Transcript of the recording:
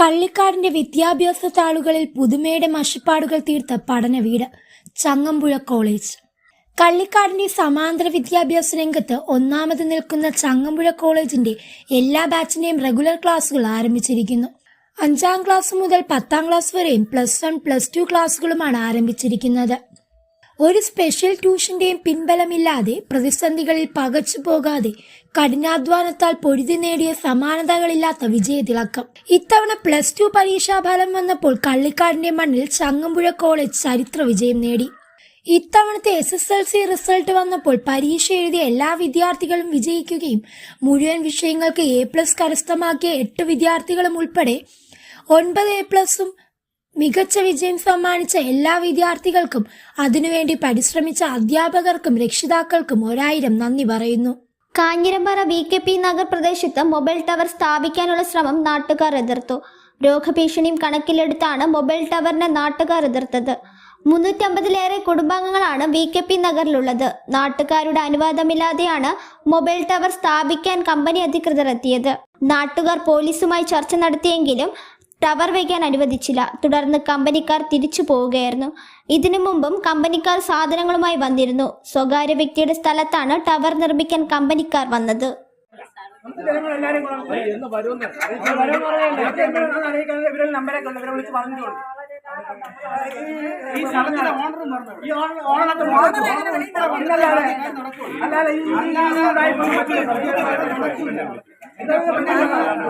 കള്ളിക്കാടിന്റെ വിദ്യാഭ്യാസ താളുകളിൽ പുതുമയുടെ മഷിപ്പാടുകൾ തീർത്ത പഠനവീട് ചങ്ങമ്പുഴ കോളേജ്. കള്ളിക്കാടിന്റെ സമാന്തര വിദ്യാഭ്യാസ രംഗത്ത് ഒന്നാമത് നിൽക്കുന്ന ചങ്ങമ്പുഴ കോളേജിന്റെ എല്ലാ ബാച്ചിന്റെയും റെഗുലർ ക്ലാസ്സുകൾ ആരംഭിച്ചിരിക്കുന്നു. അഞ്ചാം ക്ലാസ് മുതൽ പത്താം ക്ലാസ് വരെയും പ്ലസ് വൺ പ്ലസ് ടു ക്ലാസ്സുകളുമാണ് ആരംഭിച്ചിരിക്കുന്നത്. ഒരു സ്പെഷ്യൽ ട്യൂഷന്റെയും പിൻബലമില്ലാതെ പ്രതിസന്ധികളിൽ പകച്ചു പോകാതെ കഠിനാധ്വാനത്താൽ പൊരുതി നേടിയ സമാനതകളില്ലാത്ത വിജയതിളക്കം. ഇത്തവണ പ്ലസ് ടു പരീക്ഷാഫലം വന്നപ്പോൾ കള്ളിക്കാടിന്റെ മണ്ണിൽ ചങ്ങമ്പുഴ കോളേജ് ചരിത്ര വിജയം നേടി. ഇത്തവണത്തെ S S L C result വന്നപ്പോൾ പരീക്ഷ എഴുതിയ എല്ലാ വിദ്യാർത്ഥികളും വിജയിക്കുകയും മുഴുവൻ വിഷയങ്ങൾക്ക് എ പ്ലസ് കരസ്ഥമാക്കിയ എട്ട് വിദ്യാർത്ഥികളും ഉൾപ്പെടെ ഒൻപത് എ പ്ലസും മികച്ച വിജയം സമ്മാനിച്ച എല്ലാ വിദ്യാർത്ഥികൾക്കും അതിനുവേണ്ടി പരിശ്രമിച്ച അധ്യാപകർക്കും രക്ഷിതാക്കൾക്കും ഒരായിരം നന്ദി പറയുന്നു. Kanjirampara B K P Nagar പ്രദേശത്ത് മൊബൈൽ ടവർ സ്ഥാപിക്കാനുള്ള ശ്രമം നാട്ടുകാർ എതിർത്തു. രോഗഭീഷണിയും കണക്കിലെടുത്താണ് മൊബൈൽ ടവറിനെ നാട്ടുകാർ എതിർത്തത്. മുന്നൂറ്റമ്പതിലേറെ കുടുംബാംഗങ്ങളാണ് വി കെ പി നഗറിലുള്ളത്. നാട്ടുകാരുടെ അനുവാദമില്ലാതെയാണ് മൊബൈൽ ടവർ സ്ഥാപിക്കാൻ കമ്പനി അധികൃതർ എത്തിയത്. നാട്ടുകാർ പോലീസുമായി ചർച്ച നടത്തിയെങ്കിലും ടവർ വയ്ക്കാൻ അനുവദിച്ചില്ല. തുടർന്ന് കമ്പനിക്കാർ തിരിച്ചു പോവുകയായിരുന്നു. ഇതിനു മുമ്പും കമ്പനിക്കാർ സാധനങ്ങളുമായി വന്നിരുന്നു. സ്വകാര്യ വ്യക്തിയുടെ സ്ഥലത്താണ് ടവർ നിർമ്മിക്കാൻ കമ്പനിക്കാർ വന്നത്. ഈ അല്ലാതെ ഈ இதெல்லாம்